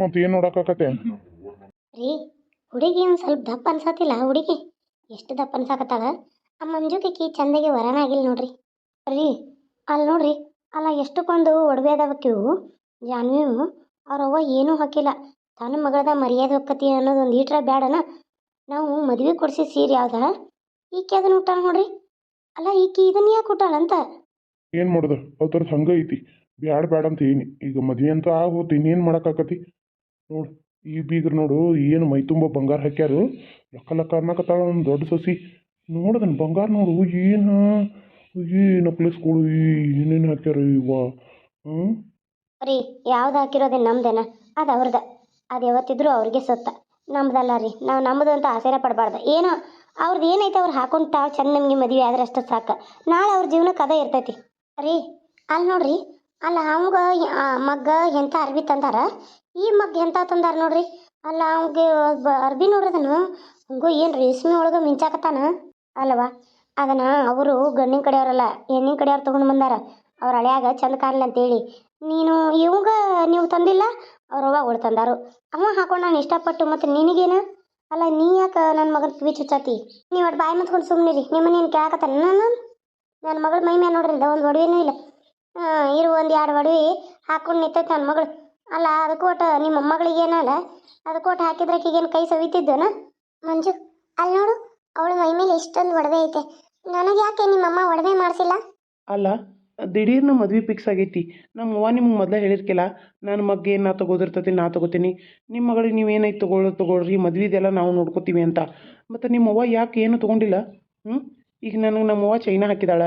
ಮತ್ತೆ ಏನು ನೋಡಕ್ಕಾಕತ್ತೆ ರೀ ಹುಡುಗಿ ಒಂದು ಸ್ವಲ್ಪ ದಪ್ಪ ಅನ್ಸತ್ತಿಲ್ಲ ಹುಡುಗಿ? ಎಷ್ಟು ದಪ್ಪ ಅನ್ಸಾಕತ್ತಾಳ? ಆ ಮಂಜುಕಿಕ್ಕಿ ಚಂದಗೆ ವರಣ ಆಗಿಲ್ಲ ನೋಡ್ರಿ. ರೀ ಅಲ್ಲಿ ನೋಡ್ರಿ ಅಲ್ಲ ಎಷ್ಟಕ್ಕೊಂದು ಒಡವೆ ಅದಾವಕ್ಕಿವು ಜಾನ್ವಿವು ಅವ್ರ ಅವ್ವ ಏನೂ ಹಾಕಿಲ್ಲ. ತನ್ನ ಮಗಳದ ಮರ್ಯಾದೆ ಹೊಕ್ಕತಿ ಅನ್ನೋದು ಒಂದು ಈಟ್ರ ಬ್ಯಾಡನ? ನಾವು ಮದುವೆ ಕೊಡ್ಸಿ ಸೀರೆ ಯಾವ್ದ ಈಕೆ ಅದನ್ನ ಹುಟ್ಟಾಳ ನೋಡ್ರಿ. ಅಲ್ಲ ಈಕಿ ಇದನ್ನ ಯಾಕೆ ಹುಟ್ಟಾಳಂತ ಏನು ಮಾಡೋದು? ಅವ್ರ ಹಂಗೆ ಐತಿ. ಬ್ಯಾಡ ಬ್ಯಾಡ ಅಂತ ಏನಿ ಈಗ ಮದ್ವೆ ಅಂತ ಆಗೋತು ಇನ್ನೇನು ಮಾಡೋಕ್ಕಾಕತಿ? ನೋಡು, ಈ ಬೀಗ್ರು ನೋಡು, ಏನು ಮೈ ತುಂಬ ಬಂಗಾರ ಹಾಕ್ಯಾರು. ಲಕ್ಕ ಲಕ್ಕ ಅನ್ನಕತ್ತಾಳ ಒಂದು ದೊಡ್ಡ ಸೊಸಿ. ನೋಡದನ್ ಬಂಗಾರ ನೋಡು, ಏನು? ಈ ಏನೇನು ಹಾಕ್ಯಾರ ಇವ? ಹ್ಞೂ ರೀ, ಯಾವ್ದು ಹಾಕಿರೋದೇ ನಮ್ದೇನ? ಅದು ಅವ್ರದ. ಅದು ಯಾವತ್ತಿದ್ರು ಅವ್ರಿಗೆ ಸೊತ್ತ. ನಮ್ದಲ್ಲ ರೀ, ನಾವು ನಮ್ಮದು ಅಂತ ಆಸೆನ ಪಡಬಾರ್ದು. ಏನೋ ಅವ್ರದ್ದು ಏನೈತೆ ಅವ್ರು ಹಾಕೊಂಡು ತಾವು ಚೆಂದ ನಮಗೆ ಮದುವೆ ಆದ್ರೆ ಅಷ್ಟು ಸಾಕು. ನಾಳೆ ಅವ್ರ ಜೀವನಕ್ಕೆ ಅದೇ ಇರ್ತೈತಿ. ರೀ, ಅಲ್ಲಿ ನೋಡ್ರಿ ಅಲ್ಲ, ಅವಂಗ ಮಗ್ಗ ಎಂಥ ಅರ್ಬಿ ತಂದಾರ? ಈ ಮಗ್ಗ ಎಂಥ ತಂದಾರ ನೋಡ್ರಿ? ಅಲ್ಲ, ಅವಂಗೆ ಅರ್ಬಿ ನೋಡ್ರದನು ಹಂಗೋ ಏನು ರೇಷ್ಮೆ ಒಳಗೆ ಮಿಂಚಾಕತ್ತಾನ? ಅಲ್ವಾ ಅದನ್ನು ಅವರು ಗಣ್ಣಿನ ಕಡೆಯವರಲ್ಲ, ಹೆಣ್ಣಿನ ಕಡೆಯವ್ರು ತೊಗೊಂಡು ಬಂದಾರ. ಅವ್ರ ಹಳ್ಯಾಗ ಚಂದ ಕಾಣಲಿ ಅಂತೇಳಿ. ನೀನು, ಇವಂಗ ನೀವು ತಂದಿಲ್ಲ, ಅವ್ರ ಅವ್ವಗಳು ತಂದಾರು. ಅವ ಹಾಕೊಂಡು ನಾನು ಇಷ್ಟಪಟ್ಟು ಮತ್ತು ನಿನಗೇನ? ಅಲ್ಲ, ನೀ ಯಾಕೆ ನನ್ನ ಮಗನ ಕಿವಿ ಚುಚ್ಚಾತಿ? ನೀವು ಬಾಯಿ ಮತ್ಕೊಂಡು ಸುಮ್ಮನಿರಿ ನಿಮ್ಮನ್ನ ನೀನು ಕೇಳಕತ್ತಾನ ನಾನು ನನ್ನ ಮಗಳ ಮೈ ಮೇಲೆ ನೋಡ್ರಿ ಒಂದು ಒಡವೇನೂ ಇಲ್ಲ. ಇರು ಒಂದು ಎರಡು ಒಡವೆ ಹಾಕೊಂಡು ನಿಂತೈತೆ ನನ್ನ ಮಗಳು. ಅಲ್ಲ ಅದಕ್ಕೆ ಒಟ್ಟು ನಿಮ್ಮ ಮೊಮ್ಮಗಳಿಗೆ ಏನಲ್ಲ? ಅದಕ್ಕೆ ಒಟ್ಟು ಹಾಕಿದ್ರೆ ಆಕಿಗೇನು ಕೈ ಸವಿತಿದ್ದೇನ? ಮಂಜು ಅಲ್ಲಿ ನೋಡು, ಅವಳ ಮೈ ಮೇಲೆ ಇಷ್ಟೊಂದು ಒಡವೆ ಐತೆ. ನನಗೆ ಯಾಕೆ ನಿಮ್ಮಮ್ಮ ಒಡವೆ ಮಾಡಿಸಿಲ್ಲ? ಅಲ್ಲ, ದಿಢೀರ್ನ ಮದ್ವೆ ಫಿಕ್ಸ್ ಆಗೈತಿ. ನಮ್ಮ ಅವ್ವ ನಿಮ್ಗೆ ಮೊದಲೇ ಹೇಳಿರ್ಕಿಲ್ಲ ನನ್ನ ಮಗ್ಗೆ ನಾ ತಗೋದಿರ್ತತಿ, ನಾ ತಗೋತೀನಿ. ನಿಮ್ಮ ಮಗಳಿಗೆ ನೀವು ಏನೈತೆ ತಗೊಳ್ಳೋ ತಗೊಳ್ರಿ, ಮದ್ವೆದೆಲ್ಲ ನಾವು ನೋಡ್ಕೋತೀವಿ ಅಂತ. ಮತ್ತು ನಿಮ್ಮ ಅವ್ವ ಯಾಕೆ ಏನು ತೊಗೊಂಡಿಲ್ಲ? ಹ್ಞೂ ಈಗ ನನಗೆ ನಮ್ಮ ಅವ್ವ ಚೈನ ಹಾಕಿದಾಳ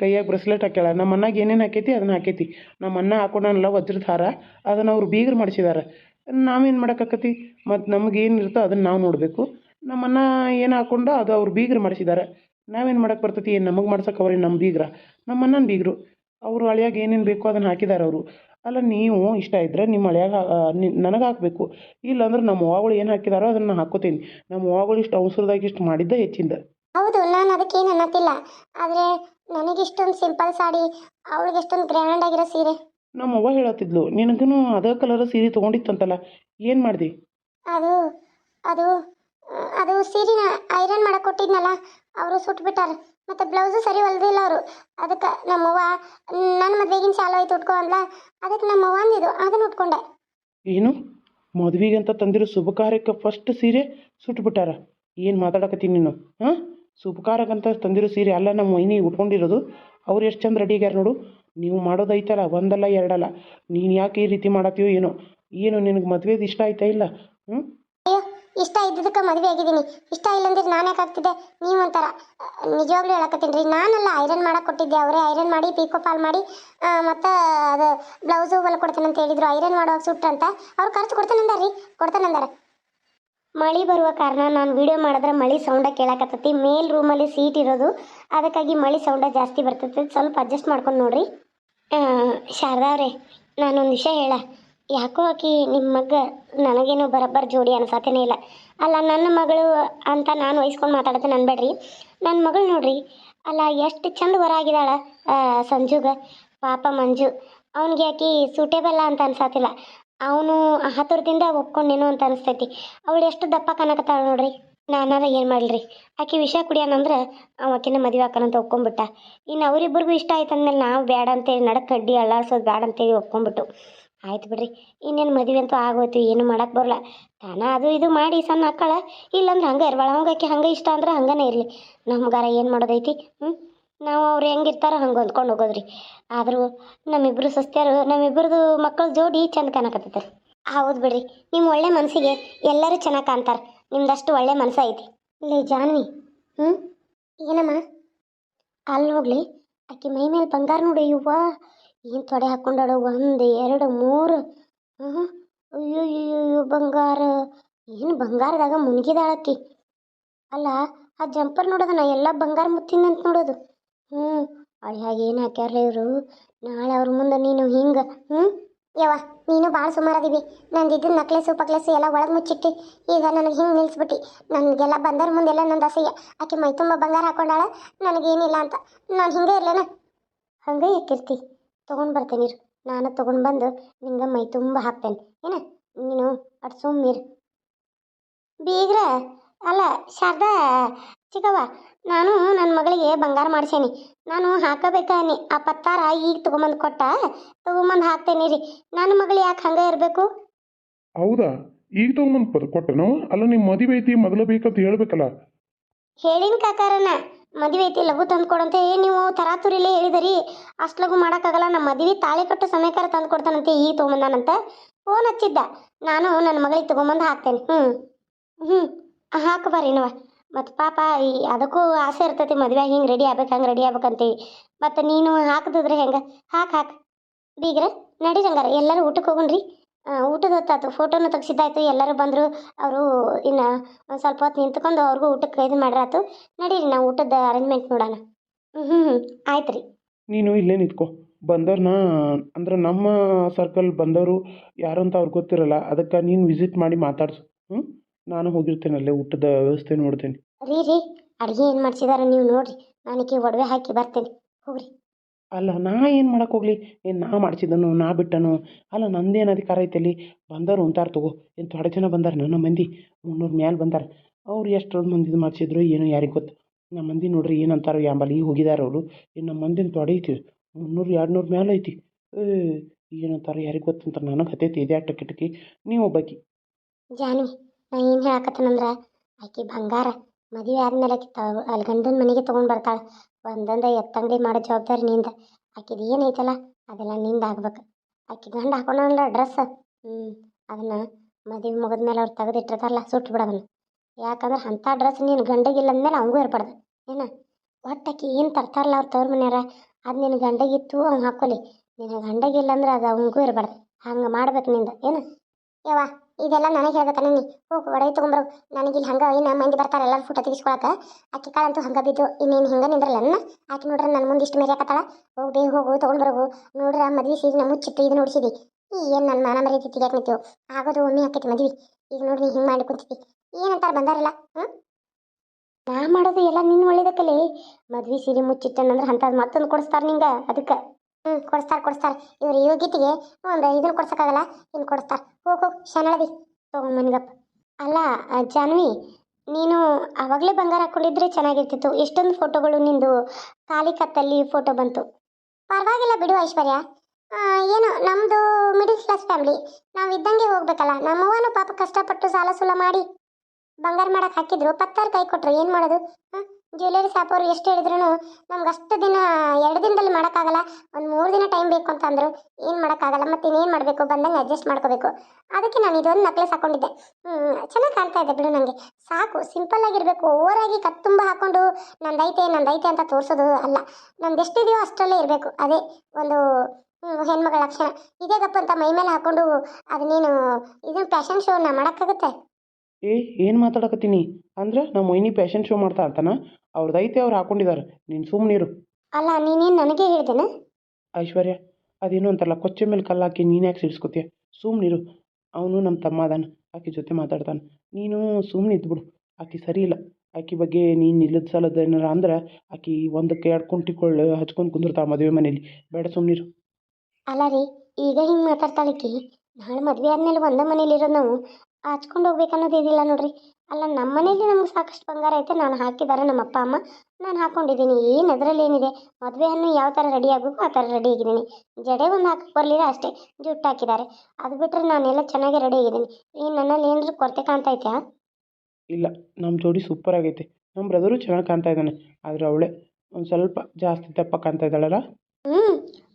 ಕೈಯಾಗ ಬ್ರೆಸ್ಲೆಟ್ ಹಾಕ್ಯಾಳ, ನಮ್ಮ ಅಣ್ಣಗೆ ಏನೇನು ಹಾಕೈತಿ ಅದನ್ನ ಹಾಕೈತಿ. ನಮ್ಮ ಅಣ್ಣ ಹಾಕೊಂಡನಲ್ಲ ವಜ್ರದ ಹಾರ ಅದನ್ನು ಅವ್ರು ಬೀಗರು ಮಾಡಿಸಿದಾರೆ. ನಾವೇನು ಮಾಡೋಕ್ಕಾಕತಿ ಮತ್ತು ನಮ್ಗೆ ಇರ್ತೋ ಅದನ್ನು ನಾವು ನೋಡಬೇಕು. ನಮ್ಮ ಅಣ್ಣ ಏನು ಹಾಕೊಂಡ ಅದು ಅವ್ರು ಬೀಗರು ಮಾಡಿಸಿದ್ದಾರೆ ನಾವೇನು ಮಾಡಕ್ಕೆ ಬರ್ತೈತಿ? ಏನು ನಮಗೆ ಮಾಡ್ಸಕ್ಕೆ ಅವ್ರೇನು ನಮ್ಮ ಬೀಗ್ರ. ನಮ್ಮ ಅಣ್ಣನ ಬೀಗರು. ಅವರು ಅಳಿಯಾಗ ಏನೇನು ಬೇಕೋ ಅದನ್ನು ಹಾಕಿದ್ದಾರೆ ಅವರು. ಅಲ್ಲ ನೀವು ಇಷ್ಟ ಇದ್ದರೆ ನಿಮ್ಮ ಹಳ್ಯಾಗ ನನಗೆ ಹಾಕಬೇಕು. ಇಲ್ಲಾಂದ್ರೆ ನಮ್ಮ ಅವ್ವಗಳು ಏನು ಹಾಕಿದಾರೋ ಅದನ್ನು ಹಾಕ್ಕೋತೀನಿ ನಮ್ಮ ಅವ್ವಗಳು ಇಷ್ಟು ಅವಸರದಾಗ ಇಷ್ಟು ಮಾಡಿದ್ದೆ ಹೆಚ್ಚಿಂದ. ಹೌದು ನಾನು ಅದಕ್ಕೇನು ಅನ್ನತ್ತಿಲ್ಲ. ಆದರೆ ನನಗಿಷ್ಟೊಂದು ಸಿಂಪಲ್ ಸಾಡಿ ಅವಳಿಗೆ ಎಷ್ಟೊಂದು ಗ್ರ್ಯಾಂಡ್ ಆಗಿರೋ ಸೀರೆ. ನಮ್ಮ ಅವ್ವ ಹೇಳತ್ತಿದ್ಲು ನಿನಗೂ ಅದೇ ಕಲರ್ ಸೀರೆ ತೊಗೊಂಡಿತ್ತಂತಲ್ಲ ಏನು ಮಾಡಿದೆ? ಅದು ಅದು ಅದು ಸೀರೆನ ಐರನ್ ಮಾಡಕ್ಕೆ ಕೊಟ್ಟಿದ್ನಲ್ಲ ಅವರು ಸುಟ್ಬಿಟ್ಟಾರ. ಮತ್ತು ಬ್ಲೌಸು ಸರಿ ಹೊಲ್ದಿಲ್ಲ ಅವರು. ಅದಕ್ಕೆ ನಮ್ಮವ್ವ ನನ್ನ ಮದ್ವೆಗಿನ ಸಾಲ ಆಯ್ತು ಉಟ್ಕೊ ಅಂದ್ಲ. ಅದಕ್ಕೆ ನಮ್ಮವ್ವ ಅಂದಿದ್ದು ಅದನ್ನ ಉಟ್ಕೊಂಡೆ. ಏನು? ಮದ್ವೆಗೆ ಅಂತ ತಂದಿರೋ ಶುಭ ಕಾರ್ಯಕ್ಕೆ ಫಸ್ಟ್ ಸೀರೆ ಸುಟ್ಬಿಟ್ಟಾರ? ಏನು ಮಾತಾಡಕತ್ತೀನಿ ನೀನು ಹಾಂ? ಕಾರ್ಯಕ್ಕಂತ ತಂದಿರೋ ಸೀರೆ ಅಲ್ಲ, ನಮ್ಮ ಮೈನಿ ಉಟ್ಕೊಂಡಿರೋದು. ಅವ್ರು ಎಷ್ಟು ಚಂದ ರೆಡಿ ಆಗ್ಯಾರ ನೋಡು. ನೀವು ಮಾಡೋದೈತಲ್ಲ ಒಂದಲ್ಲ ಎರಡಲ್ಲ. ನೀನು ಯಾಕೆ ಈ ರೀತಿ ಮಾಡತ್ತೀಯೋ ಏನೋ. ಏನು, ನಿನಗೆ ಮದುವೆದು ಇಷ್ಟ ಆಯ್ತಾ ಇಲ್ಲ? ಹ್ಞೂ ಇಷ್ಟ ಇದ್ದದಕ್ಕೆ ಮದುವೆ ಆಗಿದ್ದೀನಿ. ಇಷ್ಟ ಇಲ್ಲಂದ್ರೆ ನಾನು ಯಾಕೆ ಆಗ್ತಿದ್ದೆ? ನೀವು ಒಂಥರ ನಿಜವಾಗ್ಲೂ ಹೇಳಕತ್ತೀನಿ ರೀ. ನಾನಲ್ಲ ಐರನ್ ಮಾಡಕ್ಕೆ ಕೊಟ್ಟಿದ್ದೆ. ಅವರೇ ಐರನ್ ಮಾಡಿ ಪೀಕೋ ಪಾಲ್ ಮಾಡಿ ಮತ್ತು ಅದು ಬ್ಲೌಸು ಹೊಲ ಕೊಡ್ತೇನೆ ಅಂತ ಹೇಳಿದ್ರು. ಐರನ್ ಮಾಡುವಾಗ ಅಂತ. ಅವ್ರು ಖರ್ಚು ಕೊಡ್ತಾನಂದಾರ ರೀ ಕೊಡ್ತೇನಂದಾರ. ಮಳೆ ಬರುವ ಕಾರಣ ನಾನು ವಿಡಿಯೋ ಮಾಡಿದ್ರೆ ಮಳೆ ಸೌಂಡ ಕೇಳಕತ್ತೈತಿ. ಮೇಲ್ ರೂಮಲ್ಲಿ ಸೀಟ್ ಇರೋದು. ಅದಕ್ಕಾಗಿ ಮಳೆ ಸೌಂಡ ಜಾಸ್ತಿ ಬರ್ತೈತಿ. ಸ್ವಲ್ಪ ಅಡ್ಜಸ್ಟ್ ಮಾಡ್ಕೊಂಡು ನೋಡ್ರಿ. ಶಾರದಾ ಅವ್ರೆ, ನಾನೊಂದು ವಿಷಯ ಹೇಳ. ಯಾಕೋ ಆಕಿ ನಿಮ್ಮ ಮಗ ನನಗೇನು ಬರಬ್ಬರ್ ಜೋಡಿ ಅನ್ಸತ್ತೇನೆ ಇಲ್ಲ. ಅಲ್ಲ, ನನ್ನ ಮಗಳು ಅಂತ ನಾನು ವಹಿಸ್ಕೊಂಡು ಮಾತಾಡತ್ತೆ ಅನ್ಬೇಡ್ರಿ ನನ್ನ ಮಗಳು ನೋಡ್ರಿ, ಅಲ್ಲ, ಎಷ್ಟು ಚಂದ ಹೊರ ಆಗಿದ್ದಾಳ ಸಂಜುಗ. ಪಾಪ ಮಂಜು. ಅವನಿಗೆ ಆಕಿ ಸೂಟೇಬಲ್ಲ ಅಂತ ಅನ್ಸತ್ತಿಲ್ಲ. ಅವನು ಹತ್ತರದಿಂದ ಒಪ್ಕೊಂಡೇನೋ ಅಂತ ಅನಿಸ್ತೈತಿ. ಅವಳು ಎಷ್ಟು ದಪ್ಪ ಕಾಣಕತ್ತಾಳ ನೋಡ್ರಿ. ನಾನಾರ ಏನು ಮಾಡಲ್ರಿ ಆಕೆ ವಿಷ ಕುಡಿಯೋಣಂದ್ರೆ ಅವ ಆಕಿನ ಮದುವೆ ಹಾಕೋಣಂತ ಒಪ್ಕೊಂಡ್ಬಿಟ್ಟ ಇನ್ನು ಅವರಿಬ್ಬರಿಗೂ ಇಷ್ಟ ಆಯ್ತು ಅಂದ್ಮೇಲೆ ನಾವು ಬೇಡ ಅಂತೇಳಿ ನಡಕ್ ಕಡ್ಡಿ ಅಳ್ಳಾಡ್ಸೋದು ಬೇಡ ಅಂತೇಳಿ ಒಪ್ಕೊಂಡ್ಬಿಟ್ಟು ಆಯ್ತು ಬಿಡ್ರಿ. ಇನ್ನೇನು ಮದುವೆ ಅಂತೂ ಆಗೋಯ್ತು, ಏನು ಮಾಡಕ್ಕೆ ಬರಲ್ಲ ತಾನ ಅದು ಇದು ಮಾಡಿ ಸಣ್ಣ ಹಾಕಳ ಇಲ್ಲಂದ್ರೆ ಹಂಗೆ ಇರ್ಬಾಳ. ಹಂಗಾಕಿ ಹಂಗೆ ಇಷ್ಟ ಅಂದ್ರೆ ಹಂಗನೇ ಇರಲಿ. ನಮ್ಗಾರ ಏನು ಮಾಡೋದೈತಿ? ಹ್ಞೂ ನಾವು ಅವ್ರು ಹೆಂಗಿರ್ತಾರೋ ಹಂಗೆ ಹೊಂದ್ಕೊಂಡು ಹೋಗೋದ್ರಿ. ಆದರೂ ನಮ್ಮಿಬ್ಬರು ಸಸ್ತ್ಯಾರು ನಮ್ಮಿಬ್ಬರದು ಮಕ್ಕಳ ಜೋಡಿ ಚಂದ ಕಾಣಕತ್ತೈತೆ ಹೌದು ಬಿಡ್ರಿ ನಿಮ್ಮ ಒಳ್ಳೆ ಮನಸ್ಸಿಗೆ ಎಲ್ಲರೂ ಚೆನ್ನಾಗಿ ಕಾಣ್ತಾರೆ. ನಿಮ್ದಷ್ಟು ಒಳ್ಳೆ ಮನಸ್ಸು ಐತಿ ಲೇ ಜಾನ್ವಿ ಹ್ಞೂ ಏನಮ್ಮ? ಅಲ್ಲಿ ಹೋಗ್ಲಿ, ಆಕೆ ಮೈ ಮೇಲೆ ಬಂಗಾರ ನೋಡಿ ಇವ್ವ ಏನು ತೊಡೆ ಹಾಕೊಂಡಾಳು ಒಂದು, ಎರಡು, ಮೂರು. ಹ್ಞೂ ಅಯ್ಯೋ ಬಂಗಾರ. ಏನು ಬಂಗಾರದಾಗ ಮುನ್ಗಿದಾಳಕ್ಕಿ ಅಲ್ಲ, ಆ ಜಂಪರ್ ನಾ ಎಲ್ಲ ಬಂಗಾರ ಮುತ್ತಿನಂತ ನೋಡೋದು. ಹ್ಞೂ, ಅಳ್ಯಾಗ ಏನು ಹಾಕ್ಯಾರ ಇವರು? ನಾಳೆ ಅವ್ರ ಮುಂದೆ ನೀನು ಹಿಂಗೆ, ಹ್ಞೂ? ಯವ್ವ, ನೀನು ಭಾಳ ಸುಮಾರದಿವಿ ನಂದಿದ್ದು ನಕ್ಲೆಸು ಪಕ್ಲೆಸು ಎಲ್ಲ ಒಳಗೆ ಮುಚ್ಚಿಟ್ಟಿ. ಈಗ ನನಗೆ ಹಿಂಗೆ ನಿಲ್ಲಿಸ್ಬಿಟ್ಟು ನನಗೆಲ್ಲ ಬಂದರ ಮುಂದೆಲ್ಲ ನಂದು ಅಸಹ್ಯ ಆಕೆ ಮೈ ತುಂಬ ಬಂಗಾರ ಹಾಕೊಂಡಾಳ, ನನಗೇನಿಲ್ಲ ಅಂತ. ನಾನು ಹಿಂಗೆ ಇರ್ಲೇನ? ಹಂಗೆ ಇಕ್ಕಿರ್ತಿ ತೊಗೊಂಡು ಬರ್ತೇನೆ ಇರು. ನಾನು ತೊಗೊಂಡು ಬಂದು ನಿಂಗೆ ಮೈ ತುಂಬ ಹಾಕ್ತೇನೆ. ಏನ? ನೀನು ಅಟ್ ಸುಮ್ಮಿರು ಬೀಗ್ರ? ಅಲ್ಲ, ಶಾರದಾ, ಚಿಕ್ಕವ್ವ. ನಾನು ನನ್ನ ಮಗಳಿಗೆ ಬಂಗಾರ ಮಾಡ್ಸೇನಿ. ನಾನು ಹಾಕಬೇಕಾನಿ ಆ ಪತ್ತಾರ ಈಗ ತಗೊಂಬಂದು ಕೊಟ್ಟ ತೊಗೊಂಬಂದು ಹಾಕ್ತೇನೆ ರೀ. ನನ್ನ ಮಗಳು ಯಾಕೆ ಹಂಗೆ ಇರಬೇಕು? ಹೌದಾ? ಈಗ ತೊಗೊಂಬಂದು ಕೊಟ್ಟನು? ಅಲ್ಲ ನಿಮ್ಮ ಮದುವೆ ಐತಿ ಮೊದಲು ಬೇಕಂತ ಹೇಳ್ಬೇಕಲ್ಲ. ಹೇಳಿನ ಕಾಕಾರನ ಮದುವೆ ಐತಿ ಲಘು ತಂದು ಕೊಡಂತೆ. ಏ ನೀವು ತರಾತುರಿಲೇ ಹೇಳಿದರಿ. ಅಷ್ಟು ಲಘು ಮಾಡೋಕ್ಕಾಗಲ್ಲ ನಮ್ಮ ಮದುವೆ ತಾಳಿ ಕಟ್ಟು ಸಮಯಕಾರ ತಂದು ಕೊಡ್ತಾನಂತೆ ಈಗ ತೊಗೊಂಬಂದಾನಂತ. ಫೋನ್ ಹಚ್ಚಿದ್ದ. ನಾನು ನನ್ನ ಮಗಳಿಗೆ ತೊಗೊಂಬಂದು ಹಾಕ್ತೇನೆ. ಹ್ಞೂ ಹ್ಞೂ ಹಾಕು ಬರ್ರಿ ನವ ಮತ್ತು ಪಾಪ ಈ ಅದಕ್ಕೂ ಆಸೆ ಇರ್ತೈತಿ ಮದುವೆ ಹಿಂಗೆ ರೆಡಿ ಆಗ್ಬೇಕು, ಹಂಗೆ ರೆಡಿ ಆಗ್ಬೇಕಂತೀವಿ ಮತ್ತು ನೀನು ಹಾಕಿದ್ರೆ ಹೆಂಗೆ? ಹಾಕಿ ಹಾಕಿ. ಬೀಗ್ರ ನಡೀರಿ ಹಂಗಾರೆ, ಎಲ್ಲರೂ ಊಟಕ್ಕೆ ಹೋಗುಣ್ರಿ. ಊಟದ ಹೊತ್ತಾತು ಫೋಟೋನು ತೆಗ್ಸಿದ್ದಾಯ್ತು, ಎಲ್ಲರೂ ಬಂದರು, ಅವರು ಇನ್ನು ಒಂದು ಸ್ವಲ್ಪ ಹೊತ್ತು ನಿಂತ್ಕೊಂಡು ಅವ್ರಿಗೂ ಊಟಕ್ಕೆ ಇದು ಮಾಡ್ರಾತು. ನಡೀರಿ, ನಾವು ಊಟದ ಅರೇಂಜ್ಮೆಂಟ್ ನೋಡೋಣ. ಹ್ಞೂ ಹ್ಞೂ ಆಯ್ತು ರೀ ನೀನು ಇಲ್ಲೇ ನಿಂತ್ಕೊ. ಬಂದವ್ರನ್ನ ಅಂದ್ರೆ ನಮ್ಮ ಸರ್ಕಲ್ ಬಂದವರು ಯಾರು ಅಂತ ಅವ್ರಿಗೆ ಗೊತ್ತಿರಲ್ಲ, ಅದಕ್ಕೆ ನೀನು ವಿಸಿಟ್ ಮಾಡಿ ಮಾತಾಡ್ಸು. ಹ್ಞೂ ನಾನು ಹೋಗಿರ್ತೇನೆ ಅಲ್ಲೇ ಊಟದ ವ್ಯವಸ್ಥೆ ನೋಡ್ತೇನೆ. ರೀ ರೀ ಅಡುಗೆ ಏನು ಮಾಡ್ಸಿದಾರೆ ನೀವು ನೋಡ್ರಿ. ನನಗೆ ಒಡವೆ ಹಾಕಿ ಬರ್ತೇನೆ. ಹೋಗ್ರಿ. ಅಲ್ಲ ನಾ ಏನು ಮಾಡಕ್ಕೆ ಹೋಗ್ಲಿ? ಏನು ನಾ ಮಾಡ್ಸಿದನು ನಾ ಬಿಟ್ಟನು? ಅಲ್ಲ ನಂದೇನು ಅಧಿಕಾರ ಐತೆ ಅಲ್ಲಿ? ಬಂದರು ಉಂತಾರ ತಗೋ. ಏನು ಥೋಡೆ ಜನ ಬಂದಾರ ನನ್ನ ಮಂದಿ. ಮುನ್ನೂರು ಮ್ಯಾಲ ಬಂದಾರ. ಅವ್ರು ಎಷ್ಟು ಮಂದಿದು ಮಾಡಿಸಿದ್ರು ಏನು ಯಾರಿಗೆ ಗೊತ್ತು. ನಮ್ಮ ಮಂದಿ ನೋಡ್ರಿ ಏನಂತಾರೋ ಯಾಂಬಲ್ಲಿ ಈಗ ಹೋಗಿದಾರ ಅವರು. ಇನ್ನು ನಮ್ಮ ಮಂದಿನ ತೊಡೆ ಐತಿ ಮುನ್ನೂರು ಎರಡು ನೂರು ಮ್ಯಾಲ ಐತಿ. ಏನಂತಾರೋ ಯಾರಿಗೆ ಗೊತ್ತಂತ ನನಗೆ ಹತ್ತೈತಿ ಇದೆ ಟಕಿ ಟಕಿ ನೀವು ಒಬ್ಬಾಕಿ. ಜಾನು ಏನು ಹೇಳಕತ್ತೇನಂದ್ರೆ ಆಕೆ ಬಂಗಾರ ಮದುವೆ ಆದ್ಮೇಲೆ ಆಕಿ ತ ಅಲ್ಲಿ ಗಂಡನ ಮನೆಗೆ ತೊಗೊಂಡು ಬರ್ತಾಳೆ. ಒಂದೊಂದು ಎತ್ತಂಗಡಿ ಮಾಡೋ ಜವಾಬ್ದಾರಿ ನಿಂದ. ಆಕಿದು ಏನೈತಲ್ಲ ಅದೆಲ್ಲ ನಿಂದ ಆಗ್ಬೇಕು. ಆಕೆ ಗಂಡ ಹಾಕೊಂಡಲ್ಲ ಡ್ರೆಸ್ ಹ್ಞೂ ಅದನ್ನು ಮದುವೆ ಮುಗಿದ್ಮೇಲೆ ಅವ್ರು ತೆಗೆದಿಟ್ಟಿರ್ತಾರಲ್ಲ ಸುಟ್ಟು ಬಿಡೋದನ್ನು ಯಾಕಂದ್ರೆ ಅಂಥ ಡ್ರೆಸ್ ನೀನು ಗಂಡಗಿಲ್ಲ ಅಂದಮೇಲೆ ಅವಂಗೂ ಇರ್ಬಾರ್ದು. ಏನ? ಒಟ್ಟು ಆಕೆ ಏನು ತರ್ತಾರಲ್ಲ ಅವ್ರು ತವ್ರ ಮನೆಯಾರ, ಅದು ನಿನ್ನ ಗಂಡಗಿತ್ತು ಅವ್ನು ಹಾಕ್ಕೊಲಿ ನಿನ್ನ ಗಂಡಗಿಲ್ಲ ಅಂದ್ರೆ ಅದು ಅವಂಗೂ ಇರಬಾರ್ದು. ಹಂಗೆ ಮಾಡ್ಬೇಕು ನಿಂದ. ಏನು? ಯವ್ವ. ಇದೆಲ್ಲ ನನಗೆ ಹೇಳ್ಬೇಕು ನೀ ಹೋಗು ಒಡವೆ ತೊಗೊಂಬರು. ಇಲ್ಲಿ ಹಂಗೆ ಇನ್ನು ಮಂದಿ ಬರ್ತಾರೆ, ಎಲ್ಲರೂ ಫೋಟೋ ತೆಗಿಸ್ಕೊಳಕ. ಆಕೆ ಕಾಳಂತೂ ಹಂಗೆ ಬಿದ್ದು ಇನ್ನೇನು ಹಿಂಗೆ ನಿಂದ್ರಲ್ಲ ಆಕೆ ನೋಡ್ರಿ ನನ್ನ ಮುಂದೆ ಇಷ್ಟು ಮೇರ್ಯಾಕತ್ತಾಳ ಹೋಗಿ ಬೇಗ ಹೋಗು ತೊಗೊಂಡ್ಬರೋಗು ನೋಡ್ರ ಮದ್ವೆ ಸೀಸನ್ ಮುಚ್ಚಿಟ್ಟು ಇದು ನೋಡಿಸಿದಿ. ಈ ಏನು ನನ್ನ ಮಾನ ಮರ್ಯಾದೆ ತೆಗಿಯಾಕೆ ನಿಂತೀವಿ ಆಗೋದು ಒಮ್ಮೆ ಆಕೈತಿ ಮದ್ವೆ. ಈಗ ನೋಡ್ರಿ ಹಿಂಗೆ ಮಾಡಿ ಕುಂತಿದ್ದಿ. ಏನಂತಾರೆ ಬಂದಾರಲ್ಲ? ಹ್ಞೂ ನಾ ಮಾಡೋದು ಎಲ್ಲ ನಿನ್ನ ಒಳ್ಳೇದಕ್ಕಲ್ಲಿ ಮದ್ವೆ ಸೀರೆ ಮುಚ್ಚಿಟ್ಟನಂದ್ರೆ ಅಂಥದ್ದು ಮತ್ತೊಂದು ಕೊಡಿಸ್ತಾರೆ ನಿಂಗೆ ಅದಕ್ಕೆ ಹ್ಞೂ ಕೊಡಿಸ್ತಾರೆ ಕೊಡಿಸ್ತಾರೆ. ಇವ್ರ ಯೋಗ್ಯತೆಗೆ ಒಂದು ಇದನ್ನು ಕೊಡ್ಸೋಕ್ಕಾಗಲ್ಲ ಇನ್ನು ಕೊಡಿಸ್ತಾರೆ. ಹೋಗ್ ಶನಳದಿ ತಗೊಂಬನ್ಗಪ್ಪ ಅಲ್ಲ ಜಾನ್ವಿ, ನೀನು ಆವಾಗಲೇ ಬಂಗಾರ ಹಾಕ್ಕೊಂಡಿದ್ರೆ ಚೆನ್ನಾಗಿರ್ತಿತ್ತು. ಎಷ್ಟೊಂದು ಫೋಟೋಗಳು ನಿಂದು ಖಾಲಿ ಕತ್ತಲ್ಲಿ ಫೋಟೋ ಬಂತು. ಪರವಾಗಿಲ್ಲ ಬಿಡು ಐಶ್ವರ್ಯ. ಏನು ನಮ್ಮದು ಮಿಡಿಲ್ ಕ್ಲಾಸ್ ಫ್ಯಾಮಿಲಿ ನಾವು ಇದ್ದಂಗೆ ಹೋಗ್ಬೇಕಲ್ಲ. ನಮ್ಮವ್ವನು ಪಾಪ ಕಷ್ಟಪಟ್ಟು ಸಾಲ ಸೂಲ ಮಾಡಿ ಬಂಗಾರ ಮಾಡಕ್ಕೆ ಹಾಕಿದ್ರು. ಪತ್ತಾರು ಕೈ ಕೊಟ್ರು. ಏನು ಮಾಡೋದು? ಹಾಂ? ಜ್ಯುವೆಲರಿ ಶಾಪ್ ಅವರು ಎಷ್ಟು ಹೇಳಿದ್ರು ನಮ್ಗೆ ಅಷ್ಟು ದಿನ, ಎರಡು ದಿನದಲ್ಲಿ ಮಾಡೋಕ್ಕಾಗಲ್ಲ. ಒಂದು ಮೂರು ದಿನ ಟೈಮ್ ಬೇಕು ಅಂತ ಅಂದರು. ಏನು ಮಾಡೋಕ್ಕಾಗಲ್ಲ ಮತ್ತೆ ಇನ್ನೇನು ಮಾಡಬೇಕು? ಬಂದಂಗೆ ಅಡ್ಜಸ್ಟ್ ಮಾಡ್ಕೋಬೇಕು. ಅದಕ್ಕೆ ನಾನು ಇದೊಂದು ನಕ್ಲೆಸ್ ಹಾಕೊಂಡಿದ್ದೆ. ಚೆನ್ನಾಗಿ ಕಾಣ್ತಾ ಇದೆ ಬಿಡು ನನಗೆ ಸಾಕು ಸಿಂಪಲ್ ಆಗಿರಬೇಕು. ಓವರಾಗಿ ಕತ್ತುಂಬ ಹಾಕೊಂಡು ನಂದೈತೆ ನಂದೈತೆ ಅಂತ ತೋರಿಸೋದು ಅಲ್ಲ. ನಮ್ದು ಎಷ್ಟಿದೆಯೋ ಅಷ್ಟರಲ್ಲೇ ಇರಬೇಕು. ಅದೇ ಒಂದು ಹೆಣ್ಮಗಳ ಲಕ್ಷಣ. ಇದೇ ಗಪ್ಪ ಅಂತ ಮೈ ಮೇಲೆ ಹಾಕೊಂಡು ನೀನು ಇದನ್ನು ಫ್ಯಾಷನ್ ಶೋನ ಮಾಡೋಕ್ಕಾಗುತ್ತೆ? ಏ ಏನು ಮಾತಾಡಕತ್ತೀನಿ? ಅಂದ್ರೆ ನಮ್ಮ ಮೊಯ್ನಿ ಫ್ಯಾಷನ್ ಶೋ ಮಾಡ್ತಾ ಅಂತಾನ ಅವ್ರದ್ದೈತೆ ಅವ್ರು ಹಾಕೊಂಡಿದ್ದಾರೆ ನೀನು ಸುಮ್ಮನಿರು ಅಲ್ಲ ನೀನೇನು ನನಗೆ ಹೇಳ್ದೇನ ಐಶ್ವರ್ಯ ಅದೇನೋ ಅಂತಾರಲ್ಲ ಕೊಚ್ಚೆ ಮೇಲೆ ಕಲ್ಲು ಹಾಕಿ ನೀನು ಯಾಕೆ ಸಿಡಿಸ್ಕೊತೀಯ? ಸುಮ್ಮನಿರು ಅವನು ನಮ್ಮ ತಮ್ಮ ಅದಾನ ಆಕೆ ಜೊತೆ ಮಾತಾಡ್ತಾನೆ. ನೀನು ಸುಮ್ಮನೆ ಇದ್ಬಿಡು ಆಕೆ ಸರಿ ಇಲ್ಲ. ಆಕೆ ಬಗ್ಗೆ ನೀನು ಇಲ್ಲದ ಸಲದ ಏನಾರ ಅಂದ್ರೆ ಆಕೆ ಒಂದಕ್ಕೆ ಎರಡು ಕುಂಟಿಕೊಳ್ಳು ಹಚ್ಕೊಂಡು ಕುಂದಿರ್ತಾವ ಮದುವೆ ಮನೇಲಿ. ಬೇಡ ಸುಮ್ಮನಿರು ಅಲ್ಲ ರೀ ಈಗ ಹಿಂಗೆ ಮಾತಾಡ್ತಾಳಿಕಿ ನಾಳೆ ಮದುವೆ ಆದಮೇಲೆ ಒಂದೇ ಮನೇಲಿ ಇರೋದು ನಾವು ಹಚ್ಕೊಂಡು ಹೋಗ್ಬೇಕು ಅನ್ನೋದು ಇದಿಲ್ಲ ನೋಡ್ರಿ. ಅಲ್ಲ ನಮ್ಮ ಮನೇಲಿ ನಮ್ಗೆ ಸಾಕಷ್ಟು ಬಂಗಾರ ಐತೆ ನಾನು ಹಾಕಿದ್ದಾರೆ ನಮ್ಮ ಅಪ್ಪ ಅಮ್ಮ. ನಾನು ಹಾಕೊಂಡಿದ್ದೀನಿ ಏನು ಅದರಲ್ಲಿ ಏನಿದೆ? ಮದುವೆ ಹಣ್ಣು ಯಾವ ಥರ ರೆಡಿ ಆಗಬೇಕು ಆ ಥರ ರೆಡಿ ಆಗಿದ್ದೀನಿ. ಜಡೆ ಒಂದು ಹಾಕಕ್ಕೆ ಬರಲಿಲ್ಲ ಅಷ್ಟೇ ಜುಟ್ಟು ಹಾಕಿದ್ದಾರೆ. ಅದು ಬಿಟ್ಟರೆ ನಾನೆಲ್ಲ ಚೆನ್ನಾಗಿ ರೆಡಿ ಆಗಿದ್ದೀನಿ. ಈ ನನ್ನಲ್ಲಿ ಏನಾದರೂ ಕೊರತೆ ಕಾಣ್ತಾ ಐತಾ ಇಲ್ಲ ನಮ್ಮ ಜೋಡಿ ಸೂಪರ್ ಆಗೈತೆ. ನಮ್ಮ ಬ್ರದರು ಚೆನ್ನಾಗಿ ಕಾಣ್ತಾ ಇದ್ದಾನೆ. ಆದರೆ ಅವಳೆ ಒಂದು ಸ್ವಲ್ಪ ಜಾಸ್ತಿ ದಪ್ಪ ಕಾಣ್ತಾ ಇದ್ದಾಳಲ್ಲ? ಹ್ಞೂ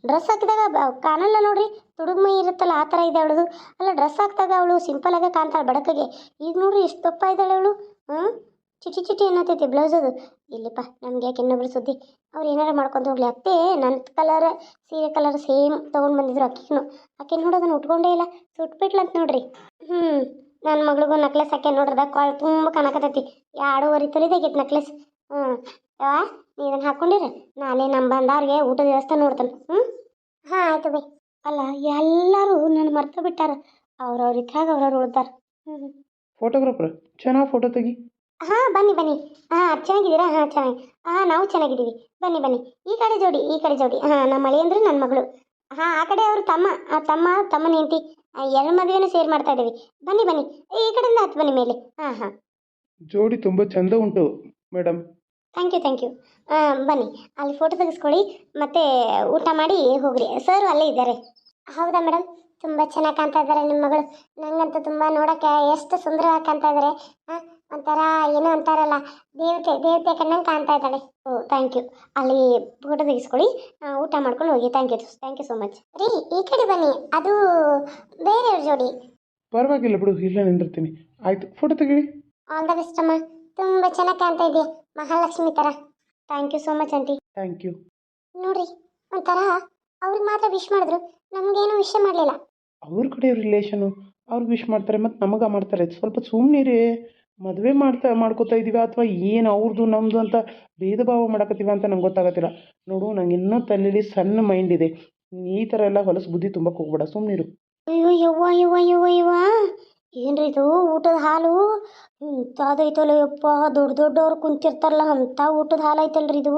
ಡ್ರೆಸ್ ಹಾಕಿದಾಗ ಕಾಣಲ್ಲ ನೋಡ್ರಿ ತುಡುಗ್ ಮೈ ಇರುತ್ತಲ್ಲ, ಆ ಥರ ಇದೆ ಅವಳದು. ಅಲ್ಲ ಡ್ರೆಸ್ ಹಾಕಿದಾಗ ಅವಳು ಸಿಂಪಲ್ ಸಿಂಪಲಾಗೆ ಕಾಣ್ತಾಳೆ ಬಡಕಗೆ. ಈಗ ನೋಡ್ರಿ ಎಷ್ಟು ದಪ್ಪ ಇದ್ದಾಳೆ ಅವಳು. ಹ್ಞೂ ಚಿಟಿ ಚಿಟಿ ಅನ್ನತೈತಿ ಬ್ಲೌಸ್ ಅದು. ಇಲ್ಲಿಪ್ಪ, ನಮ್ಗೆ ಯಾಕೆ ಇನ್ನೊಬ್ರು ಸುದ್ದಿ? ಅವ್ರು ಏನಾರ ಮಾಡ್ಕೊಂಡು ಹೋಗ್ಲಿ. ಅತ್ತೆ ನನ್ನ ಕಲರ್ ಸೀರೆ ಕಲರ್ ಸೇಮ್ ತೊಗೊಂಡು ಬಂದಿದ್ರು ಅಕ್ಕಿಗೂ ಆಕೆ ನೋಡೋದನ್ನು ಉಟ್ಕೊಂಡೇ ಇಲ್ಲ. ಸುಟ್ಬಿಟ್ಲಂತ ನೋಡ್ರಿ. ಹ್ಞೂ ನನ್ನ ಮಗಳಿಗೂ ನಕ್ಲೆಸ್ ಹಾಕಿ ನೋಡ್ರದ ಕಾಳು ತುಂಬ ಕಾಣಕತ್ತೈತಿ. ಎರಡೂವರೆ ತೊಲಿದಾಗೈತಿ ನಕ್ಲೆಸ್ ಹ್ಞೂ ಇದನ್ನು ಹಾಕೊಂಡಿರ? ನಾನೇ ನಮ್ಮ ಬಂದವ್ರಿಗೆ ಊಟದ ವ್ಯವಸ್ಥೆ ನೋಡ್ತಾನೆ. ಹ್ಞೂ ಹಾಂ ಆಯ್ತು ಬೈ. ಅಲ್ಲ ಎಲ್ಲರೂ ನನ್ನ ಮರ್ತು ಬಿಟ್ಟಾರ. ಅವ್ರವ್ರ ಇದ್ರಾಗ ಅವ್ರವ್ರು ಉಳ್ದಾರ. ಹ್ಞೂ ಫೋಟೋಗ್ರಾಫರ್ ಚೆನ್ನಾಗಿ ಫೋಟೋ ತೆಗಿ. ಹಾಂ ಬನ್ನಿ ಬನ್ನಿ. ಹಾಂ ಚೆನ್ನಾಗಿದ್ದೀರಾ? ಹಾಂ ಚೆನ್ನಾಗಿ. ಹಾಂ ನಾವು ಚೆನ್ನಾಗಿದ್ದೀವಿ. ಬನ್ನಿ ಬನ್ನಿ. ಈ ಕಡೆ ಜೋಡಿ ಈ ಕಡೆ ಜೋಡಿ. ಹಾಂ ನಮ್ಮ ಮಳೆ ಅಂದರೆ ನನ್ನ ಮಗಳು. ಹಾಂ ಆ ಕಡೆ ಅವರು ತಮ್ಮ ಆ ತಮ್ಮ ತಮ್ಮನ ಹೆಂಡತಿ. ಎರಡು ಮದುವೆನೂ ಸೇರ್ ಮಾಡ್ತಾ ಇದ್ದೀವಿ. ಬನ್ನಿ ಬನ್ನಿ. ಈ ಕಡೆಯಿಂದ ಹತ್ತು ಬನ್ನಿ ಮೇಲೆ. ಹಾಂ ಹಾಂ. ಜೋಡಿ ತುಂಬ ಚಂದ ಉಂಟು madam thank you thank you ಬನ್ನಿ ಅಲ್ಲಿ ಫೋಟೋ ತೆಗೆಸ್ಕೊಳ್ಳಿ ಮತ್ತೆ ಊಟ ಮಾಡಿ ಹೋಗ್ರಿ. ಸರ್ ಅಲ್ಲೇ ಇದ್ದಾರೆ. ಹೌದಾ ಮೇಡಮ್ ತುಂಬ ಚೆನ್ನಾಗಿ ಕಾಣ್ತಾ ಇದ್ದಾರೆ ನಿಮ್ಮ ಮಗಳು. ನನಗಂತೂ ತುಂಬ ನೋಡೋಕ್ಕೆ ಎಷ್ಟು ಸುಂದರವಾಗಿ ಕಾಣ್ತಾ ಇದ್ದಾರೆ. ಹಾಂ ಒಂಥರ ಏನೋ ಅಂತಾರಲ್ಲ ದೇವತೆ ದೇವತೆ ಕಣ್ಣಂಗೆ ಕಾಣ್ತಾ ಇದ್ದಾಳೆ. ಓ ಥ್ಯಾಂಕ್ ಯು ಅಲ್ಲಿ ಫೋಟೋ ತೆಗೆಸ್ಕೊಳ್ಳಿ ಊಟ ಮಾಡ್ಕೊಂಡು ಹೋಗಿ. Thank you thank you so much ರೀ ಈ ಕಡೆ ಬನ್ನಿ. ಅದು ಬೇರೆಯವ್ರ ಜೋಡಿ. ಪರವಾಗಿಲ್ಲ ಬಿಡು ಇಲ್ಲ ನಿಂದಿರ್ತೀನಿ. ಆಯಿತು ಫೋಟೋ ತೆಗೀರಿ. ಆಲ್ ದ ಬೆಸ್ಟ್ ಅಮ್ಮ. ತುಂಬ ಚೆನ್ನಾಗಿ ಕಾಣ್ತಾ ಇದೆಯಾ ಮಹಾಲಕ್ಷ್ಮಿ ತರ. Thank you so much aunty thank you ನೋಡ್ರಿ ಒಂಥರ ಅವ್ರಿಗೆ ಮಾತ್ರ ವಿಶ್ ಮಾಡಿದ್ರು ನಮಗೇನು ವಿಷಯ ಮಾಡಲಿಲ್ಲ. ಅವ್ರ ಕಡೆ ರಿಲೇಷನು ಅವ್ರಿಗೆ ವಿಶ್ ಮಾಡ್ತಾರೆ ಮತ್ತು ನಮಗೆ ಮಾಡ್ತಾರೆ. ಸ್ವಲ್ಪ ಸುಮ್ಮನಿರಿ ಮದುವೆ ಮಾಡ್ತಾ ಮಾಡ್ಕೋತಾ ಇದೀವ ಅಥವಾ ಏನು ಅವ್ರದ್ದು ನಮ್ಮದು ಅಂತ ಭೇದ ಭಾವ ಮಾಡಕತ್ತೀವ ಅಂತ ನಂಗೆ ಗೊತ್ತಾಗತ್ತಿಲ್ಲ. ನೋಡು ನಂಗೆ ಇನ್ನೂ ತಲೆಯಲ್ಲಿ ಸಣ್ಣ ಮೈಂಡ್ ಇದೆ. ನೀನ್ ಈ ಥರ ಎಲ್ಲ ಹೊಲಸು ಬುದ್ಧಿ ತುಂಬಕ್ಕೆ ಹೋಗ್ಬೇಡ. ಸುಮ್ಮನೆ ಅಯ್ಯೋ ಯವ್ವ ಯವ್ವ ಯವ್ವ ಯವ್ವ. ಏನ್ರಿ ಇದು? ಊಟದ ಹಾಲು? ಇಂಥದೈತಲ್ಲ ಯಪ್ಪ, ದೊಡ್ಡ ದೊಡ್ಡವ್ರು ಕುಂತಿರ್ತಾರಲ್ಲ, ಅಂಥ ಊಟದ ಹಾಲು ಐತಲ್ರಿ ಇದು.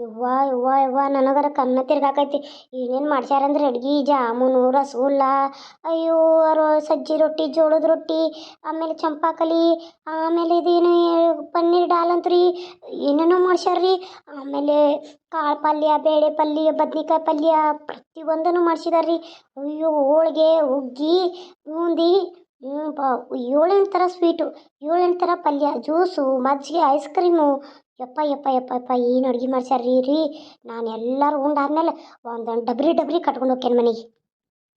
ಯವ್ವ ಯವ್ವ ಯವ್ವ, ನನಗರ ಕಣ್ಣ ತಿರ್ಗಾಕೈತಿ. ಏನೇನು ಮಾಡ್ಸ್ಯಾರಂದ್ರೆ ಅಡ್ಗೆ, ಜಾಮೂನು ರಸಗುಲ್ಲ ಅಯ್ಯೋ, ಅರೋ, ಸಜ್ಜಿ ರೊಟ್ಟಿ, ಜೋಳದ ರೊಟ್ಟಿ, ಆಮೇಲೆ ಚಂಪಾಕಲಿ, ಆಮೇಲೆ ಇದೇನು ಪನ್ನೀರ್ ಡಾಲ್ ಅಂತ್ರಿ. ಏನೇನೋ ಮಾಡ್ಸ್ಯಾರ್ರಿ. ಆಮೇಲೆ ಕಾಳು ಪಲ್ಯ, ಬೇಳೆ ಪಲ್ಯ, ಬದ್ನಿಕಾಯಿ ಪಲ್ಯ, ಪ್ರತಿಯೊಂದನ್ನು ಮಾಡ್ಸಿದಾರ್ರಿ. ಅಯ್ಯೋ, ಹೋಳಿಗೆ, ಹುಗ್ಗಿ, ಬೂಂದಿ ಹ್ಞೂ ಬಾ. ಏಳೆಂಟು ಥರ ಸ್ವೀಟು ಏಳೆಂಟು ಥರ ಪಲ್ಯ ಜ್ಯೂಸು ಮಜ್ಜಿಗೆ ಐಸ್ ಕ್ರೀಮು ಯಪ್ಪ ಯಪ್ಪ ಯಪ್ಪ ಯಪ್ಪ, ಏನು ಅಡ್ಗೆ ಮಾಡ್ಸ್ಯಾರ್ರಿ ರೀ ನಾನು ಎಲ್ಲರೂ ಉಂಡಾದ್ಮೇಲೆ ಒಂದೊಂದು ಡಬ್ರಿ ಡಬ್ರಿ ಕಟ್ಕೊಂಡು ಹೋಗ್ತೇನೆ ಮನೆಗೆ.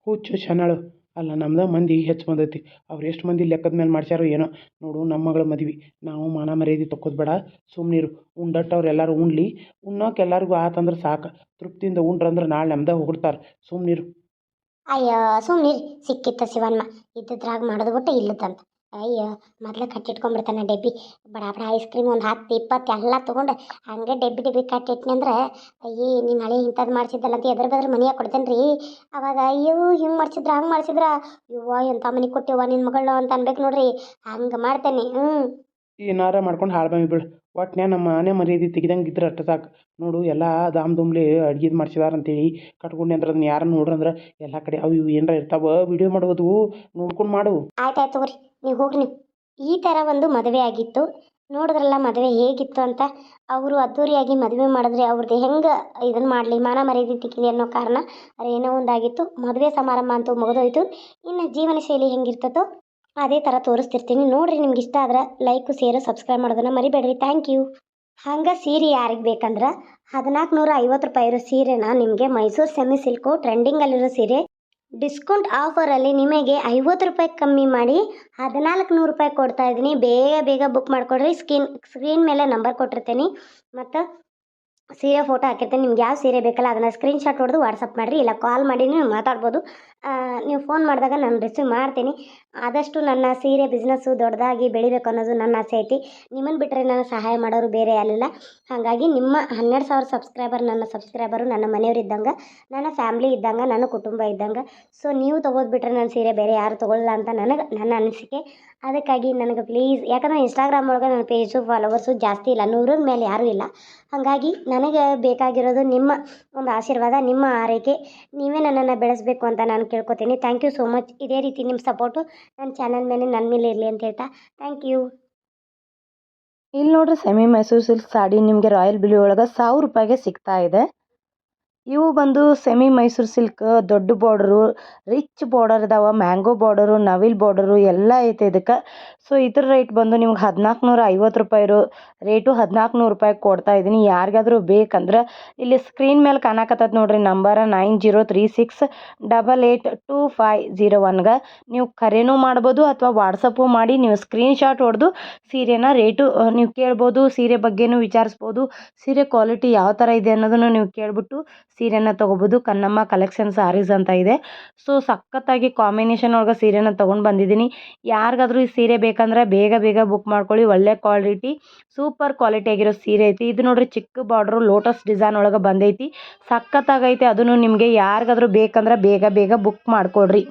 ಹುಚ್ಚು ಶನಾಳು ಅಲ್ಲ, ನಮ್ದು ಮಂದಿ ಹೆಚ್ಚು ಬಂದೈತಿ. ಅವ್ರು ಎಷ್ಟು ಮಂದಿ ಲೆಕ್ಕದ ಮೇಲೆ ಮಾಡ್ಸ್ಯಾರೋ ಏನೋ. ನೋಡು ನಮ್ಮ ಮಗಳ ಮದ್ವೆ. ನಾವು ಮಾನ ಮರ್ಯಾದೆ ತಕ್ಕೋದು ಬೇಡ. ಸುಮ್ಮನಿರು ಉಂಡಟ್ಟವ್ರು ಎಲ್ಲರೂ ಉಣ್ಲಿ. ಉಣ್ಣೋಕೆ ಎಲ್ಲರಿಗೂ ಆತಂದ್ರೆ ಸಾಕು. ತೃಪ್ತಿಯಿಂದ ಉಂಡ್ರಂದ್ರೆ ನಾಳೆ ನಮ್ದೇ ಹೊಗಳ್ತಾರೆ. ಸುಮ್ಮನಿರು ಅಯ್ಯೋ ಸುಮ್ಮನಿರಿ ಸಿಕ್ಕಿತ್ತ ಶಿವನ್ಮ ಇದ್ದಿದ್ರಾಗ ಮಾಡೋದು ಬಿಟ್ಟು ಇಲ್ಲದಂತ. ಅಯ್ಯೋ, ಮೊದಲೇ ಕಟ್ಟಿಟ್ಕೊಂಡ್ಬಿಡ್ತಾನೆ ಡಬ್ಬಿ. ಬಡ ಬಡ ಐಸ್ ಕ್ರೀಮ್ ಒಂದು ಹತ್ತು, ಇಪ್ಪತ್ತು ಎಲ್ಲ ತೊಗೊಂಡು ಹಂಗೆ ಡಬ್ಬಿ ಡಬ್ಬಿ ಕಟ್ಟಿಟ್ನಿ ಅಂದ್ರೆ, ಅಯ್ಯೇ, ನೀನು ಹಳೆ ಇಂಥದ್ದು ಮಾಡ್ಸಿದ್ದಲ್ಲ ಅಂತ ಎದ್ರ ಬದ್ರ ಮನೆಯಾಗ ಕೊಡ್ತೇನೆ ರೀ ಅವಾಗ, ಅಯ್ಯೋ, ಹಿಂಗೆ ಮಾಡ್ಸಿದ್ರ, ಹಂಗೆ ಮಾಡ್ಸಿದ್ರ? ಇವ್ವ ಎಂಥ ಮನೆ ಕೊಟ್ಟಿವ ನಿನ್ನ ಮಗಳು ಅಂತ ಅನ್ಬೇಕು ನೋಡ್ರಿ. ಹಂಗೆ ಮಾಡ್ತೇನೆ ಹ್ಞೂ ಏನಾರ ಮಾಡ್ಕೊಂಡು ಹಾಳು ಬಂದು ಬಿಡು ಒಟ್ನ್ಯಾಗ ನಮ್ಮ ಮನೆ ಮರ್ಯಾದೆ ತೆಗಿದಂಗೆ ಇದ್ರೆ ಅಷ್ಟು ಸಾಕು. ನೋಡು, ಎಲ್ಲ ದಾಮ್ ದುಮ್ಲಿ ಅಡ್ಗೆದು ಮಾಡ್ಸಿದಾರ ಅಂತೇಳಿ ಕಟ್ಕೊಂಡೆ ಅಂದ್ರೆ ಅದನ್ನ ಯಾರನ್ನ ನೋಡ್ರಂದ್ರೆ ಎಲ್ಲ ಕಡೆ ಅವು ಇವು ಏನಾರ ಇರ್ತಾವ ವಿಡಿಯೋ ಮಾಡೋದು ನೋಡ್ಕೊಂಡು ಮಾಡು. ಆಯ್ತಾಯ್ತು ತಗೋರಿ, ನೀವು ಹೋಗ್ರಿ ಈ ಥರ ಒಂದು ಮದುವೆ ಆಗಿತ್ತು. ನೋಡಿದ್ರಲ್ಲ ಮದುವೆ ಹೇಗಿತ್ತು ಅಂತ. ಅವರು ಅದ್ದೂರಿಯಾಗಿ ಮದುವೆ ಮಾಡಿದ್ರೆ ಅವ್ರದ್ದು ಹೆಂಗೆ ಇದನ್ನು ಮಾಡಲಿ, ಮಾನ ಮರ್ಯಾದೆ ತಿಕ್ಕಲಿ ಅನ್ನೋ ಕಾರಣ ಅದೇನೋ ಒಂದಾಗಿತ್ತು. ಮದುವೆ ಸಮಾರಂಭ ಅಂತೂ ಮುಗಿದೋಯ್ತು. ಇನ್ನು ಜೀವನ ಶೈಲಿ ಹೆಂಗಿರ್ತದೋ ಅದೇ ಥರ ತೋರಿಸ್ತಿರ್ತೀನಿ. ನೋಡಿರಿ ನಿಮ್ಗೆ ಇಷ್ಟ ಆದ್ರೆ ಲೈಕು ಸೇರು ಸಬ್ಸ್ಕ್ರೈಬ್ ಮಾಡೋದನ್ನು ಮರಿಬೇಡ್ರಿ. ಥ್ಯಾಂಕ್ ಯು ಹಂಗೆ ಸೀರೆ ಯಾರಿಗೆ ಬೇಕಂದ್ರೆ ಹದಿನಾಲ್ಕು ನೂರ ಐವತ್ತು ರೂಪಾಯಿ ಇರೋ ಸೀರೆನ ನಿಮಗೆ ಮೈಸೂರು ಸೆಮಿ ಸಿಲ್ಕು ಟ್ರೆಂಡಿಂಗಲ್ಲಿರೋ ಸೀರೆ ಡಿಸ್ಕೌಂಟ್ ಆಫರಲ್ಲಿ ನಿಮಗೆ ಐವತ್ತು ರೂಪಾಯಿ ಕಮ್ಮಿ ಮಾಡಿ ಹದಿನಾಲ್ಕು ನೂರು ರೂಪಾಯಿ ಕೊಡ್ತಾ ಇದ್ದೀನಿ. ಬೇಗ ಬೇಗ ಬುಕ್ ಮಾಡಿಕೊಡ್ರಿ. ಸ್ಕ್ರೀನ್ ಸ್ಕ್ರೀನ್ ಮೇಲೆ ನಂಬರ್ ಕೊಟ್ಟಿರ್ತೀನಿ. ಮತ್ತು ಸೀರೆ ಫೋಟೋ ಹಾಕಿರ್ತೀನಿ. ನಿಮ್ಗೆ ಯಾವ ಸೀರೆ ಬೇಕಲ್ಲ ಅದನ್ನು ಸ್ಕ್ರೀನ್ಶಾಟ್ ಹೊಡೆದು ವಾಟ್ಸಪ್ ಮಾಡಿರಿ, ಇಲ್ಲ ಕಾಲ್ ಮಾಡಿ ನೀವು ಮಾತಾಡ್ಬೋದು. ನೀವು ಫೋನ್ ಮಾಡಿದಾಗ ನಾನು ರಿಸೀವ್ ಮಾಡ್ತೀನಿ. ಆದಷ್ಟು ನನ್ನ ಸೀರೆ ಬಿಸ್ನೆಸ್ಸು ದೊಡ್ಡದಾಗಿ ಬೆಳಿಬೇಕು ಅನ್ನೋದು ನನ್ನ ಆಸೆ ಐತಿ. ನಿಮ್ಮನ್ನು ಬಿಟ್ಟರೆ ನಾನು ಸಹಾಯ ಮಾಡೋರು ಬೇರೆ ಯಾರಿಲ್ಲ. ಹಾಗಾಗಿ ನಿಮ್ಮ ಹನ್ನೆರಡು ಸಾವಿರ ಸಬ್ಸ್ಕ್ರೈಬರ್ ನನ್ನ ಸಬ್ಸ್ಕ್ರೈಬರು ನನ್ನ ಮನೆಯವ್ರು ಇದ್ದಂಗೆ, ನನ್ನ ಫ್ಯಾಮ್ಲಿ ಇದ್ದಂಗೆ, ನನ್ನ ಕುಟುಂಬ ಇದ್ದಂಗೆ. ಸೊ ನೀವು ತೊಗೋದು ಬಿಟ್ಟರೆ ನನ್ನ ಸೀರೆ ಬೇರೆ ಯಾರು ತೊಗೊಳ್ಳಲ್ಲ ಅಂತ ನನಗೆ, ನನ್ನ ಅನಿಸಿಕೆ. ಅದಕ್ಕಾಗಿ ನನಗೆ ಪ್ಲೀಸ್ ಯಾಕಂದರೆ ಇನ್ಸ್ಟಾಗ್ರಾಮ್ ಒಳಗೆ ನನ್ನ ಪೇಜು ಫಾಲೋವರ್ಸು ಜಾಸ್ತಿ ಇಲ್ಲ ನೂರ ಮೇಲೆ ಯಾರೂ ಇಲ್ಲ. ಹಾಗಾಗಿ ನನಗೆ ಬೇಕಾಗಿರೋದು ನಿಮ್ಮ ಒಂದು ಆಶೀರ್ವಾದ, ನಿಮ್ಮ ಆರೈಕೆ. ನೀವೇ ನನ್ನನ್ನು ಬೆಳೆಸಬೇಕು ಅಂತ ನಾನು ಕೇಳ್ಕೊತೀನಿ. ಥ್ಯಾಂಕ್ ಯು ಸೋ ಮಚ್ ಇದೇ ರೀತಿ ನಿಮ್ಮ ಸಪೋರ್ಟು ನನ್ನ ಚಾನಲ್ ಮೇಲೆ ನನ್ನ ಮೇಲೆ ಇರಲಿ ಅಂತ ಹೇಳ್ತಾ ಥ್ಯಾಂಕ್ ಯು ಇಲ್ಲಿ ನೋಡ್ರಿ ಸೆಮಿ ಮೈಸೂರು ಸಿಲ್ಕ್ ಸಾಡಿ ನಿಮಗೆ ರಾಯಲ್ ಬಿಳಿ ಒಳಗೆ ಸಾವಿರ ರೂಪಾಯಿಗೆ ಸಿಗ್ತಾ ಇದೆ. ಇವು ಬಂದು ಸೆಮಿ ಮೈಸೂರು ಸಿಲ್ಕ್, ದೊಡ್ಡ ಬಾರ್ಡರು ರಿಚ್ ಬಾರ್ಡರ್ ಇದಾವೆ ಮ್ಯಾಂಗೋ ಬಾರ್ಡರು ನವಿಲ್ ಬಾರ್ಡರು ಎಲ್ಲ ಐತೆ ಇದಕ್ಕೆ. ಸೊ ಇದ್ರ ರೇಟ್ ಬಂದು ನಿಮ್ಗೆ ಹದಿನಾಲ್ಕು ನೂರ ಐವತ್ತು ರೂಪಾಯಿ ಇರೋ ರೇಟು ಹದಿನಾಲ್ಕು ನೂರು ರೂಪಾಯಿ ಕೊಡ್ತಾ ಇದ್ದೀನಿ ಯಾರಿಗಾದರೂ ಬೇಕಂದ್ರೆ ಇಲ್ಲಿ ಸ್ಕ್ರೀನ್ ಮೇಲೆ ಕಾಣಕತ್ತದ ನೋಡ್ರಿ number nine zero three six double eight two five zero ಒನ್ಗೆ ನೀವು ಕರೆನೂ ಮಾಡ್ಬೋದು ಅಥವಾ ವಾಟ್ಸಪ್ಪು ಮಾಡಿ ನೀವು ಸ್ಕ್ರೀನ್ಶಾಟ್ ಹೊಡೆದು ಸೀರೆನ ರೇಟು ನೀವು ಕೇಳ್ಬೋದು, ಸೀರೆ ಬಗ್ಗೆನೂ ವಿಚಾರಿಸ್ಬೋದು, ಸೀರೆ ಕ್ವಾಲಿಟಿ ಯಾವ ಥರ ಇದೆ ಅನ್ನೋದನ್ನು ನೀವು ಕೇಳಿಬಿಟ್ಟು ಸೀರೆನ ತೊಗೋಬೋದು. ಕನ್ನಮ್ಮ ಕಲೆಕ್ಷನ್ ಸಾರೀಸ್ ಅಂತ ಇದೆ. ಸೊ ಸಖತ್ತಾಗಿ ಕಾಂಬಿನೇಷನ್ ಒಳಗೆ ಸೀರೆನ ತೊಗೊಂಡು ಬಂದಿದ್ದೀನಿ. ಯಾರಿಗಾದ್ರೂ ಈ ಸೀರೆ ಬೇಕಂದ್ರೆ ಬೇಗ ಬೇಗ ಬುಕ್ ಮಾಡ್ಕೊಳ್ಳಿ. ಒಳ್ಳೆ ಕ್ವಾಲಿಟಿ ಸೂಪರ್ ಕ್ವಾಲಿಟಿ ಆಗಿರೋ ಸೀರೆ ಐತಿ. ಇದು ನೋಡ್ರಿ ಚಿಕ್ಕ ಬಾರ್ಡ್ರು ಲೋಟಸ್ ಡಿಸೈನ್ ಒಳಗೆ ಬಂದೈತಿ. ಸಖತ್ತಾಗೈತೆ. ಅದನ್ನು ನಿಮಗೆ ಯಾರಿಗಾದ್ರೂ ಬೇಕಂದ್ರೆ ಬೇಗ ಬೇಗ ಬುಕ್ ಮಾಡ್ಕೊಳ್ರಿ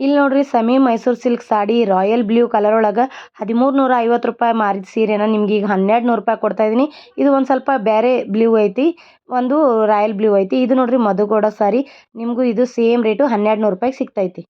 ಇಲ್ಲಿ ನೋಡ್ರಿ semi Mysore silk sari royal blue colour ಒಳಗೆ ಹದಿಮೂರು ನೂರ ಐವತ್ತು ರೂಪಾಯಿ ಮಾರಿದ ಸೀರೆನ ನಿಮ್ಗೆ ಈಗ ಹನ್ನೆರಡು ನೂರು ರೂಪಾಯಿ ಕೊಡ್ತಾ ಇದ್ದೀನಿ ಇದು ಒಂದು ಸ್ವಲ್ಪ ಬೇರೆ ಬ್ಲೂ ಐತಿ, ಒಂದು ರಾಯಲ್ ಬ್ಲೂ ಐತಿ. ಇದು ನೋಡ್ರಿ ಮಧುಗೌಡ ಸಾರಿ, ನಿಮಗೂ ಇದು ಸೇಮ್ ರೇಟು ಹನ್ನೆರಡು ನೂರು ರೂಪಾಯಿಗೆ ಸಿಗ್ತೈತಿ.